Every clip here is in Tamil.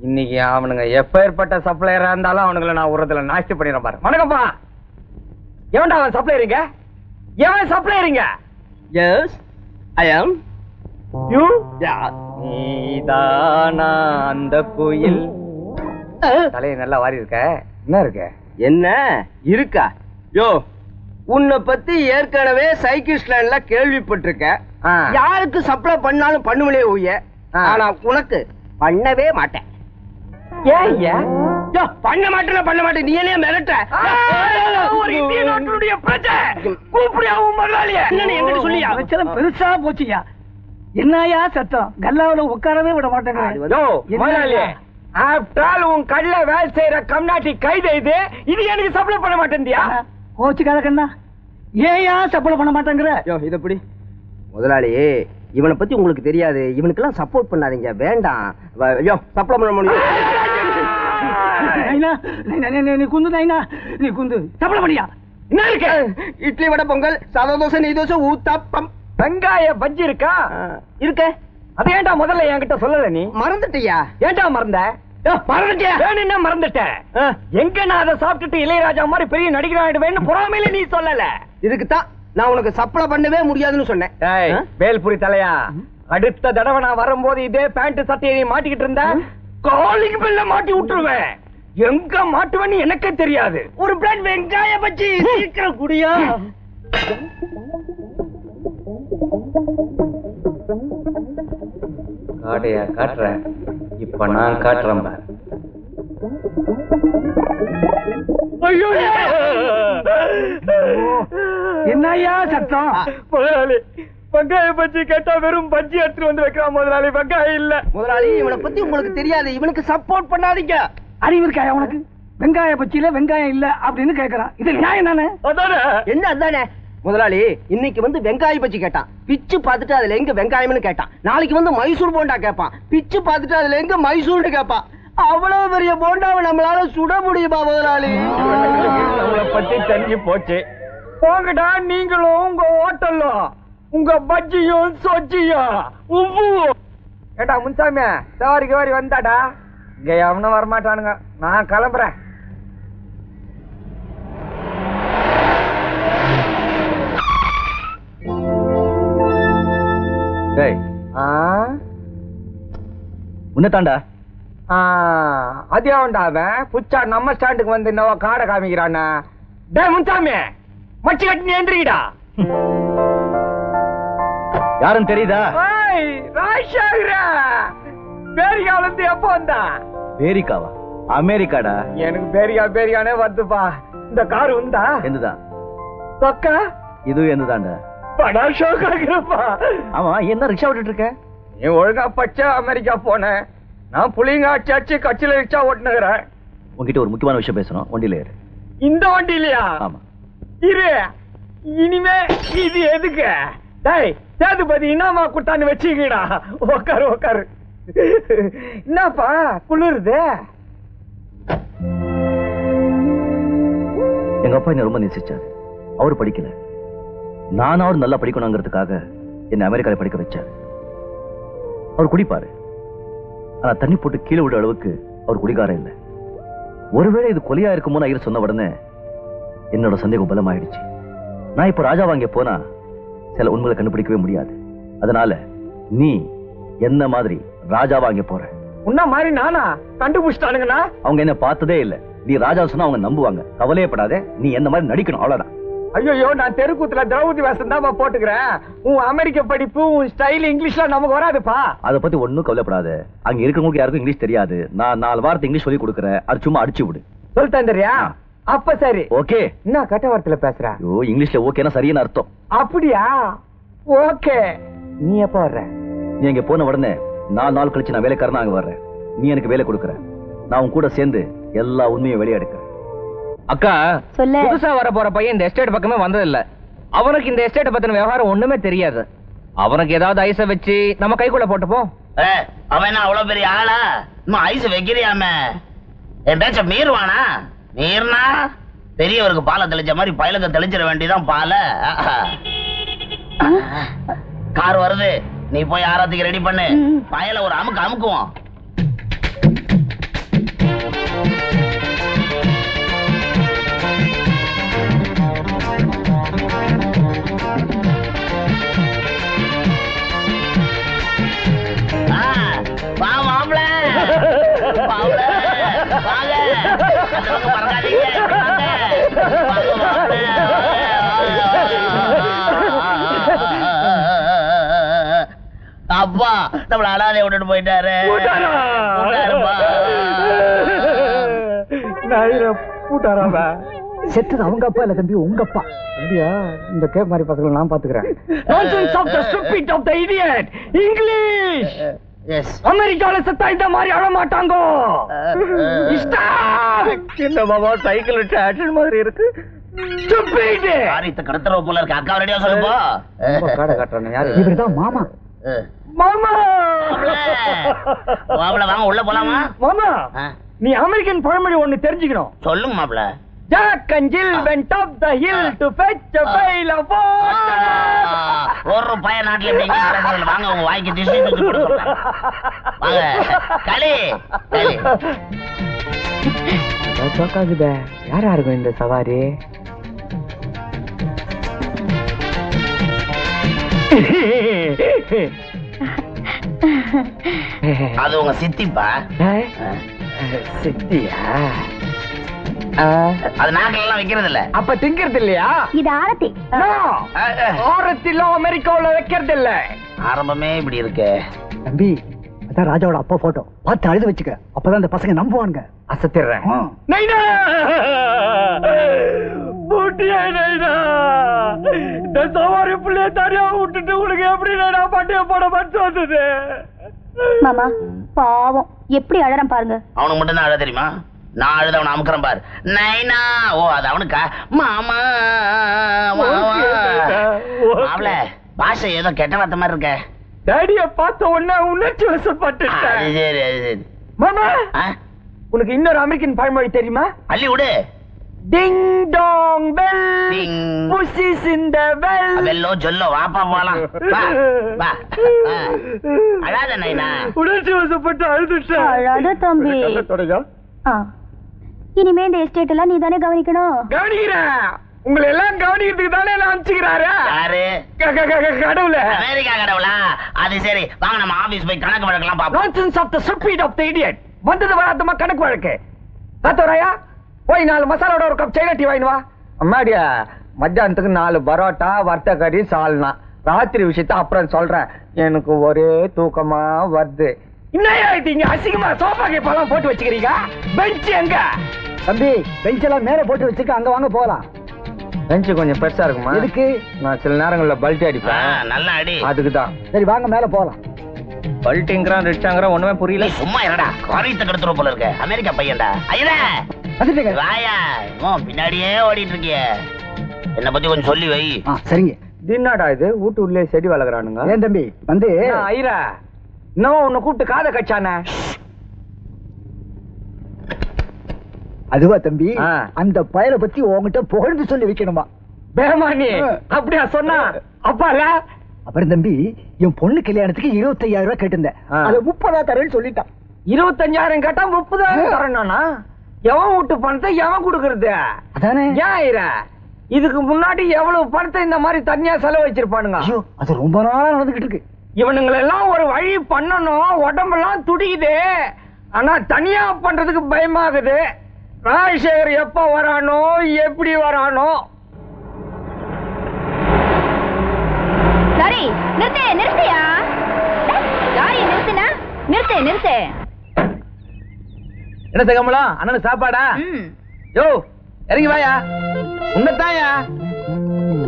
இன்னைக்கு அவனுங்க எப்பேற்பட்ட சப்ளையரா இருந்தாலும் அவனுங்களை நான் உரத்துல நாஸ்தி பண்ணிடுறேன் பாரு. வணக்கம்ப்பா. எவன்டா அவன் சப்ளையருங்க எவன் சப்ளையருங்க எஸ் ஐ ஆம் யூ யா நீதானா அந்த குயில். தலையை நல்லா வாரி இருக்க என்ன இருக்க? என்ன? இருக்கா? யோ உன்னை பத்தி ஏற்கனவே சைக்கிள் ஸ்டாண்ட்ல கேள்விப்பட்டிருக்கேன். யாருக்கு சப்ளை பண்ணாலும் பண்ணுவலே ஆ. ஆனா உனக்கு பண்ணவே மாட்டேன். பண்ண மாட்டேன் பண்ண மாட்டேன். நீ என்ன மிரட்ட ஒரு இந்திய நாட்டினுடைய பிரஜை. கூப்பிடியாவும் முதலாளிய? என்னன்னு என்கிட்ட சொல்லியா? பிரச்சனை பெருசா போச்சுயா என்னயா சத்தம்? கல்லாவுல உட்காரவே விட மாட்டேங்கிறேன் ஐயா? ஆல் உன் கல்ல வேலை செய்யற கம்நாட்டி கைது இது இது எனக்கு சப்ளை பண்ண மாட்டேன்டியா? கோச்சுக்காத கண்ணா. ஏயா சப்போர்ட் பண்ண மாட்டேங்கிற? யோ இத பிடி. முதலாளி இவனை பத்தி உங்களுக்கு தெரியாது. இவனுக்கெல்லாம் சப்போர்ட் பண்ணாதீங்க. வேண்டாம். வ- யோ சப்ளை பண்ண முடியும். நைனா, நை- நை- நை- நீ குந்து நைனா நீ குந்து. சப்போர்ட் பண்ணியா? என்ன இருக்கு? இட்லி வடை பொங்கல் சாதா தோசை நெய் தோசை ஊத்தாப்பம். வெங்காய பஜ்ஜி இருக்கா? இருக்க. அது ஏன்டா முதல்ல என்கிட்ட சொல்லல நீ? மறந்துட்டியா? ஏன்டா மறந்த? மறந்துட்டியா? மறந்துட்டேன் எங்க நான் அதை சாப்பிட்டுட்டு இளையராஜா மாதிரி பெரிய நடிகர் ஆயிடுவேன்னு பொறாமையில நீ சொல்லல. இதுக்கு தான் நான் உனக்கு சப்ளை பண்ணவே முடியாதுன்னு சொன்னேன்? வேல்புரி தலையா? அடுத்த தடவை நான் வரும்போது இதே பேண்ட் சட்டையை நீ மாட்டிக்கிட்டு இருந்த காலிங் பெல்ல மாட்டி விட்டுருவேன். எங்க மாட்டுவேன்னு எனக்கே தெரியாது. ஒரு பிளேட் வெங்காய பச்சி சீக்கிரம் குடியா? காடையா காட்டுறேன் இப்ப நான் காட்டுறேன் என்னய்யா சத்தம்? முதலாளி வெங்காய பஜ்ஜி கேட்டா வெறும் பஜ்ஜி எடுத்துட்டு வந்து வைக்கிறான் முதலாளி. வெங்காயம் இல்ல. முதலாளி இவனை பத்தி உங்களுக்கு தெரியாது. இவனுக்கு சப்போர்ட் பண்ணாதீங்க. அறிவு இருக்காயா உனக்கு? வெங்காய பச்சியில வெங்காயம் இல்ல அப்படின்னு கேக்குறான். இது நியாயம் தானே? என்ன அதானே? முதலாளி இன்னைக்கு வந்து வெங்காய பச்சி கேட்டான். பிச்சு பார்த்துட்டு அதுல எங்க வெங்காயம்னு கேட்டான். நாளைக்கு வந்து மைசூர் போண்டா கேட்பான். பிச்சு பார்த்துட்டு அதுல எங்க மைசூர்னு கேட்பான். அவ்வளவு பெரிய போண்டாவை நம்மளால சுட முடியுமா முதலாளி? நம்மளை பத்தி தெரிஞ்சு போச்சு. போங்கடா நீங்களும் உங்க ஹோட்டலும் உங்க பஜ்ஜியும் சொஜ்ஜியும். உப்பு ஏடா முன்சாமி சவாரிக்கு வாரி வந்தாடா. இங்க எவனும் வரமாட்டானுங்க. நான் கிளம்புறேன். உன்னதாண்டா ஆ, அது அவன்டா அவன். புச்சா நம்ம ஸ்டாண்டுக்கு வந்து என்னவோ காடை காமிக்கிறானா. டேய் முன்சாமி மச்சி கட்டி எந்திரிடா யாருன்னு தெரியுதா? ஏய் ராஜசேகர பேரிகால இருந்து எப்போ வந்தா? பேரிக்காவா? அமெரிக்காடா? எனக்கு பேரிகா பேரிகானே வருதுப்பா. இந்த கார் உண்டா? என்னதான்? பக்கா இதுவும் என்னதாண்டா? படா ஷோக் ஆகுறப்பா ஆமா என்ன ரிக்ஷா விட்டுட்டு இருக்க நீ ஒழுங்கா பச்சை அமெரிக்கா போன நான் புளிங்க அச்சாச்சு கட்சியில ரிக்ஷா ஓட்டுனுகிறேன் உன்கிட்ட ஒரு முக்கியமான விஷயம் பேசணும். வண்டியில ஏறு. இந்த வண்டி இல்லையா ஆமா. இரு. இனிமே இது எதுக்கு? டேய் சேதுபதி என்னமா குட்டான்னு வச்சுக்கடா. உக்காரு உக்காரு. என்னப்பா குளிருது? எங்க அப்பா என்ன ரொம்ப நேசிச்சார். அவர் படிக்கல. நான் அவர் நல்லா படிக்கணுங்கிறதுக்காக என்னை அமெரிக்கால படிக்க வச்சார். அவர் குடிப்பாரு. ஆனா தண்ணி போட்டு கீழே விட அளவுக்கு அவர் குடிகாரம் இல்லை. ஒருவேளை இது கொலையா இருக்குமோ ஐயர் சொன்ன உடனே என்னோட சந்தேகம் பலமாயிடுச்சு. நான் இப்ப ராஜா வாங்கிய போனா சில உண்மைகளை கண்டுபிடிக்கவே முடியாது. அதனால நீ என்ன மாதிரி ராஜா வாங்க போற. உன்ன மாதிரி நானா? கண்டுபிடிச்சிட்டானுங்கண்ணா? அவங்க என்ன பார்த்ததே இல்ல. நீ ராஜா சொன்னா அவங்க நம்புவாங்க. கவலையே படாதே நீ என்ன மாதிரி நடிக்கணும்? அவ்வளவுதான். ஐயோ நான் தெருக்கூத்துல திரௌபதி வேஷம் தான் போட்டுக்கிறேன். உன் அமெரிக்க படிப்பு உன் ஸ்டைல் இங்கிலீஷ்லாம் நமக்கு வராதுப்பா. அதை பத்தி ஒண்ணும் கவலைப்படாத. அங்க இருக்கிறவங்களுக்கு யாருக்கும் இங்கிலீஷ் தெரியாது. நான் நாலு வாரத்தை இங்கிலீஷ் சொல்லி கொடுக்குறேன். அது சும்மா அடிச்சு விடு. சொல்லிட்டேன் தெரியா? அப்ப சரி. ஓகே. என்ன கட்ட வார்த்தையில பேசுற? ஐயோ இங்கிலீஷ்ல ஓகேனா சரியான அர்த்தம். அப்படியா? ஓகே. நீ எப்ப வர்ற? நீ இங்க போன உடனே நாலு நாள் கழிச்சு நான் வேலைக்காரனா அங்க வர்றேன். நீ எனக்கு வேலை கொடுக்குற. நான் உன் கூட சேர்ந்து எல்லா உண்மையும் வெளியே எடுக்கிறேன் அக்கா சொல்லு. புதுசா வர போற பையன் இந்த எஸ்டேட் பக்கமே வந்ததில்ல. அவனுக்கு இந்த எஸ்டேட் பத்தின விவகாரம் ஒண்ணுமே தெரியாது. அவனுக்கு ஏதாவது ஐஸ வச்சு நம்ம கைக்குள்ள போட்டுப்போம். அவன் என்ன அவ்வளவு பெரிய ஆளா? இன்னும் ஐஸ் வைக்கிறியாமே? என் பேச்ச மீறுவானா? மீறினா பெரியவருக்கு பாலை தெளிச்ச மாதிரி பயலுக்கு தெளிச்சிட வேண்டியதான் பாலை. கார் வருது. நீ போய் ஆராத்துக்கு ரெடி பண்ணு. பயல ஒரு அமுக்கு அமுக்குவோம். அப்பா நம்மள அனாதை விட்டுட்டு போயிட்டாரு. பூட்டாரா? பூட்டாருப்பா. நாயிர பூட்டாராவ செத்தது அவங்க அப்பா இல்ல தம்பி உங்க அப்பா? அப்படியா இந்த கேப் மாதிரி பசங்களை நான் பாத்துக்கிறேன். Nonsense of the stupid of the idiot. English. Yes. அமெரிக்கால செத்தா இந்த மாதிரி அழ மாட்டாங்க. என்ன பாபா சைக்கிள் வச்சு ஆக்ஷன் மாதிரி இருக்கு! காரியத்தை கடத்துறவ போல இருக்கு? அக்கா ரெடியா சொல்லுப்பா. ரொம்ப காடை காட்டுறானே, யாரு? இவர்தான் மாமா. மாமா! மாப்பிள வாங்க உள்ள போலாமா? மாமா நீ அமெரிக்கன் பழமொழி ஒண்ணு தெரிஞ்சுக்கணும். சொல்லுங்க மாப்பிள. ஒரு நாட்டுல வாங்க உங்க வாய்க்கு திசை தூக்கி வாங்க களி களி. சோக்காகுதே யாரா இருக்கும் இந்த சவாரி? அது உங்க சித்திப்பா? சித்தியா? அது நாக்கில எல்லாம் வைக்கிறது இல்ல அப்ப திங்கிறது இல்லையா இது ஆரத்தி ஆரத்திலும் அமெரிக்காவுல வைக்கிறது இல்ல ஆரம்பமே இப்படி இருக்கு. தம்பி அதான் ராஜாவோட அப்பா போட்டோ பார்த்து அழுது வச்சுக்க. அப்பதான் இந்த பசங்க நம்புவானுங்க. அசத்திடுறேன். இந்த சவாரி புள்ளைய தனியா விட்டுட்டு உனக்கு எப்படி நைனா பட்டிய போட மட்டும் வந்தது? மாமா பாவம். எப்படி அழறேன் பாருங்க. அவனுக்கு மட்டும் தான் அழ தெரியுமா? நான் அழுத அவனை அமுக்கிறேன் பாரு. நைனா ஓ அது அவனுக்கா? மாமா மாமா மாவள பாஷை ஏதோ கெட்ட வார்த்தை மாதிரி இருக்க. டேடிய பார்த்த உடனே உணர்ச்சி அது வசப்பட்டுட்டேன். சரி அது சரி. மாமா உனக்கு இன்னொரு அமெரிக்கன் பழமொழி தெரியுமா? அள்ளி விடு. Ding dong bell Ding. Pussy's in the bell வெள்ளோ சொல்லோ வாப்பா போலாம். வா வா. அழாத நைனா உணர்ச்சி வசப்பட்டு அழுதுட்டேன் அழாத தம்பி. இனிமே இந்த எஸ்டேட் எல்லாம் நீ தானே கவனிக்கணும். கவனிக்கிறேன் உங்களை எல்லாம் கவனிக்கிறதுக்கு தானே நான் அனுப்பிச்சுக்கிறாரு? யாரு? க- க- க- கடவுள. அமெரிக்கா கடவுளா? அது சரி. வாங்க நம்ம ஆபீஸ் போய் கணக்கு வழக்கெல்லாம் பாப்போம் nonsense of the stupid of the idiot வந்தது வராதமா கணக்கு வழக்கு. காத்தோராயா போய் நாலு மசாலோட ஒரு கப் சைனா டீ வாங்கிட்டு வா. அம்மாடியா மத்தியானத்துக்கு நாலு பரோட்டா வறுத்த கறி சால்னா. ராத்திரி விஷயத்த அப்புறம் சொல்றேன். எனக்கு ஒரே தூக்கமா வருது. இங்க அசிங்கமா சோஃபா கேப்பெல்லாம் போட்டு வச்சுக்கிறீங்க? பெஞ்ச் எங்க? தம்பி பெஞ்ச் எல்லாம் மேல போட்டு வச்சுக்க அங்க வாங்க போலாம் பெஞ்ச் கொஞ்சம் பெருசா இருக்குமா? எதுக்கு? நான் சில நேரங்கள்ல பல்ட்டி அடிப்பேன். நல்ல அடி. அதுக்கு தான் சரி வாங்க மேல போலாம் பல்ட்டிங்கிறான் ரிச்சாங்கிறான் ஒண்ணுமே புரியல. சும்மா இருடா. காரியத்தை கெடுத்துற போல இருக்க. அமெரிக்கா பையன்டா. ஐயா வந்துட்டீங்க. வாயா பின்னாடியே ஓடிட்டு இருக்கிய. என்ன பத்தி கொஞ்சம் சொல்லி வை. சரிங்க. தின்னாடா இது? வீட்டு உள்ளே செடி வளர்க்குறானுங்க. ஏன் தம்பி? வந்து ஐரா? இன்னும் உன்னை கூப்பிட்டு காதை கச்சானே அதுவா தம்பி. அந்த பயலை பத்தி உன்கிட்ட புகழ்ந்து சொல்லி வைக்கணுமா? பேமானி. அப்படியா சொன்னா? அப்பால அப்புறம் தம்பி என் பொண்ணு கல்யாணத்துக்கு இருபத்தையாயிரம் ரூபாய் கேட்டிருந்தேன். அது முப்பதா தரேன்னு சொல்லிட்டான். இருபத்தஞ்சாயிரம் கேட்டா முப்பதாயிரம் தரணும்னா எவன் வீட்டு பணத்தை எவன் கொடுக்கறது? அதானே. ஏன் ஐரா இதுக்கு முன்னாடி எவ்வளவு பணத்தை இந்த மாதிரி தனியா செலவு வச்சிருப்பானுங்க? அது ரொம்ப நாளா நடந்துகிட்டு இருக்கு. இவனுங்களெல்லாம் ஒரு வழி பண்ணணும். உடம்பெல்லாம் துடிக்குது. ஆனா தனியா பண்றதுக்கு பயமாகுது. ராஜசேகர் எப்ப வரானோ எப்படி வரானோ. லாரி நிறுத்து நிறுத்தியா? நிறுத்து நிறுத்து. என்ன சகமலா அண்ணனுக்கு சாப்பாடா? ம். யோ இறங்கி வாயா. உன்னதாயா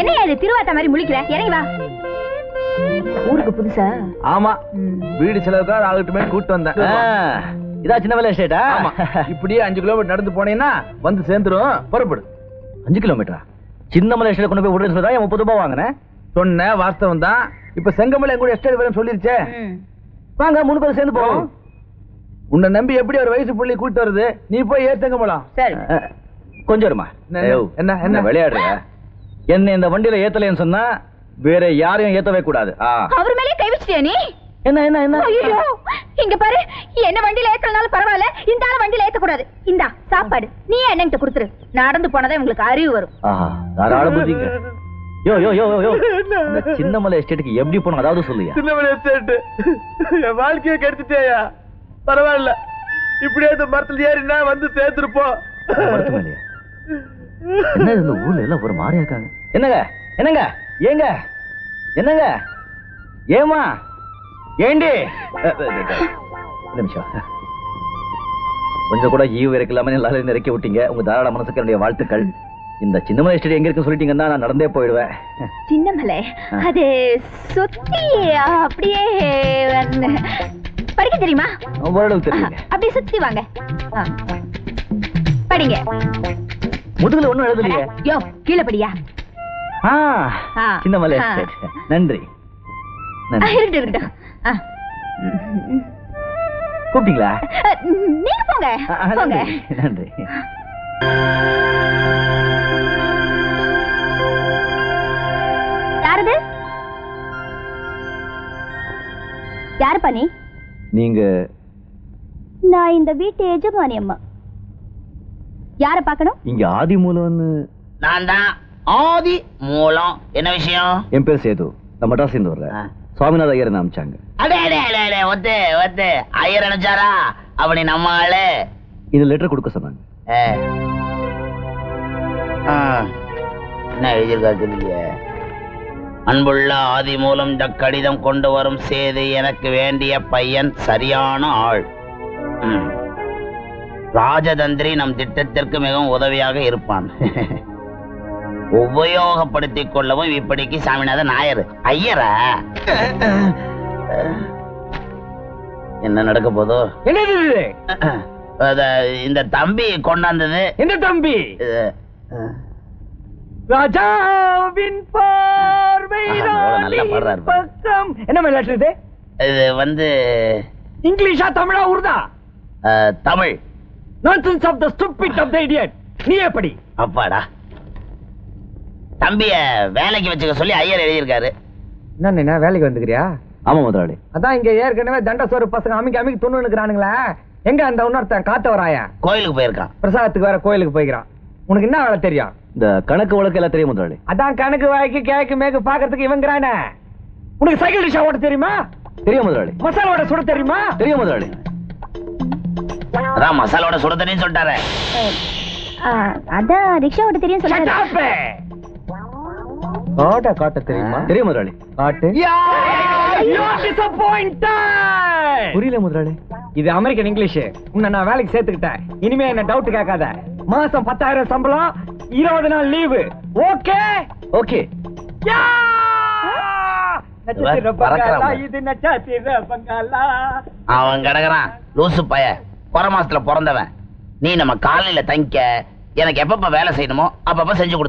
என்னையா இது திருவாத்த மாதிரி முழிக்கிற? இறங்கி வா. ஊருக்கு புதுசா? ஆமா. வீடு செலவுக்காக ஆகட்டுமே கூட்டு வந்தேன். இதா சின்ன வேலை எஸ்டேட்டா? ஆமா. இப்படியே அஞ்சு கிலோமீட்டர் நடந்து போனீங்கன்னா வந்து சேர்ந்துரும். புறப்படு. அஞ்சு கிலோமீட்டரா? சின்ன மலை எஸ்டேட் கொண்டு போய் சொல்லி தான் முப்பது ரூபாய் வாங்கினேன்? சொன்ன வாஸ்தவம் தான் இப்ப செங்கமலை கூட எஸ்டேட் வேணும் சொல்லிருச்சே. வாங்க மூணு பேரும் சேர்ந்து போவோம். உன்னை நம்பி எப்படி ஒரு வயசு புள்ளி கூட்டு வருது? நீ போய் ஏ செங்கமலம் சரி. கொஞ்சம் இருமா. என்ன, என்ன, என்ன? விளையாடுற? என்ன இந்த வண்டியில ஏத்தலைன்னு சொன்னா வேற யாரையும் ஏத்தவே கூடாது. ஆ. அவர் மேலே கை வச்சிட்டியா நீ? என்ன என்ன என்ன? ஐயோ. இங்க பாரு. என்ன வண்டியில ஏத்தலனாலும் பரவாயில்ல. இந்த ஆள வண்டியில ஏத்த கூடாது இந்தா சாப்பாடு. நீ என்னங்கிட்ட கொடுத்துரு. நடந்து போனதா உங்களுக்கு அறிவு வரும். தாராள புத்திங்க. யோ யோ யோ யோ, யோ இந்த சின்னமலை எஸ்டேட்டுக்கு எப்படி போகணும் அதாவது சொல்லுயா சின்னமலை எஸ்டேட் என் வாழ்க்கையை கெடுத்துட்டேயா? பரவாயில்ல. இப்படியே இந்த மரத்துல ஏறினா வந்து சேர்த்துருப்போம். என்ன இந்த ஊர்ல எல்லாம் ஒரு மாதிரியா இருக்காங்க. என்னங்க? என்னங்க? ஏங்க? என்னங்க? ஏமா ஏண்டி? நிமிஷம். கொஞ்சம் கூட ஈவு இறக்கலாம எல்லாரும் இறக்கி விட்டீங்க. உங்க தாராள மனசுக்கு என்னுடைய வாழ்த்துக்கள். இந்த சின்னமலை எஸ்டேட் எங்க இருக்குன்னு சொல்லிட்டீங்கன்னா நான் நடந்தே போயிடுவேன். சின்னமலை. அது சுத்தி அப்படியே வந்து- படிக்க தெரியுமா? ஓரளவு தெரியுங்க. அப்படியே சுத்தி வாங்க. படிங்க. முதுகுல ஒண்ணும் எழுதலையே? யோ கீழே படியா? நன்றி. இருக்கட்டும் இருக்கட்டும். கூப்பிட்டீங்களா? நீங்க போங்க. நன்றி. யாரது? யாருப்பா நீ? நீங்க நான் இந்த வீட்டு எஜமானி அம்மா. யார பார்க்கணும்? இங்க ஆதி மூலம்னு நான் தான். ஆதி மூலம். என்ன விஷயம்? என் பேர் சேது. நான் மெட்ராஸ் இருந்து வர்றேன். சுவாமிநாத ஐயர் அமிச்சாங்க அடே அடே அடே அடே ஒத்து ஒத்து. ஐயர் நினைச்சாரா அப்படி நம்ம ஆளு. இந்த லெட்டர் கொடுக்க சொன்னாங்க. என்ன எழுதியிருக்கா தெரியல அன்புள்ள ஆதி மூலம் இந்த கடிதம் கொண்டு வரும் சேது எனக்கு வேண்டிய பையன் சரியான ஆள். ராஜதந்திரி நம் திட்டத்திற்கு மிகவும் உதவியாக இருப்பான். உபயோகப்படுத்திக் கொள்ளவும் இப்படிக்கு சாமிநாதன் நாயர். ஐயரா? என்ன நடக்க போதோ? இந்த தம்பி கொண்டாந்தது. எந்த தம்பி? ராஜாவின் பார்வை. பக்கம். என்ன மாதிரி லெட்டர் இது? இது வந்து இங்கிலீஷா தமிழா உருதா? அஹ், Tamil. Nonsense of the stupid of the idiot நீ எப்படி? அப்பாடா. தம்பிய வேலைக்கு வச்சுக்க சொல்லி ஐயர் எழுதியிருக்காரு. என்ன வேலைக்கு வந்துக்கிறியா ஆமா முதலாளி. அதான் இங்க ஏற்கனவே தண்ட சோறு பசங்க அமைக்க அமைக்க துண்ணு நிக்கிறானுங்களே எங்க அந்த இன்னொருத்தன் காத்த வராயா கோயிலுக்கு போயிருக்கான். பிரசாதத்துக்கு வேற கோயிலுக்கு போய்க்கிறான். உனக்கு என்ன வேலை தெரியும்? இந்த கணக்கு வழக்கு எல்லாம் தெரியும் முதலாளி. அதான் கணக்கு வாய்க்கு கேக்கு மேக்கு பாக்குறதுக்கு இவங்கிறானே உனக்கு சைக்கிள் ரிக்ஷா ஓட்ட தெரியுமா? தெரியும் முதலாளி. மசாலா வடை சுட தெரியுமா? தெரியும் முதலாளி. அதான் மசாலோட சுட தண்ணின்னு சொல்லிட்டாரு. அதான் ரிக்ஷா ஓட்ட தெரியும் up! காட்ட காட்ட தெரியுமா? தெரியும் முதலாளி. காட்டு! புரியல முதலாளி. இது அமெரிக்கன் இங்கிலீஷ் உன்னை நான் வேலைக்கு சேர்த்துக்கிட்டேன். இனிமே என்ன டவுட் கேட்காத. மாசம் பத்தாயிரம் சம்பளம் இருபது நாள் லீவு. ஓகே? ஓகே. அவன். கிடக்குறான். லூசு பைய. குறை மாசத்துல பிறந்தவன். நீ நம்ம காலையில தங்கிக்க. எனக்கு எப்பப்ப வேலை செய்யணுமோ அப்பப்ப செஞ்சு கொடு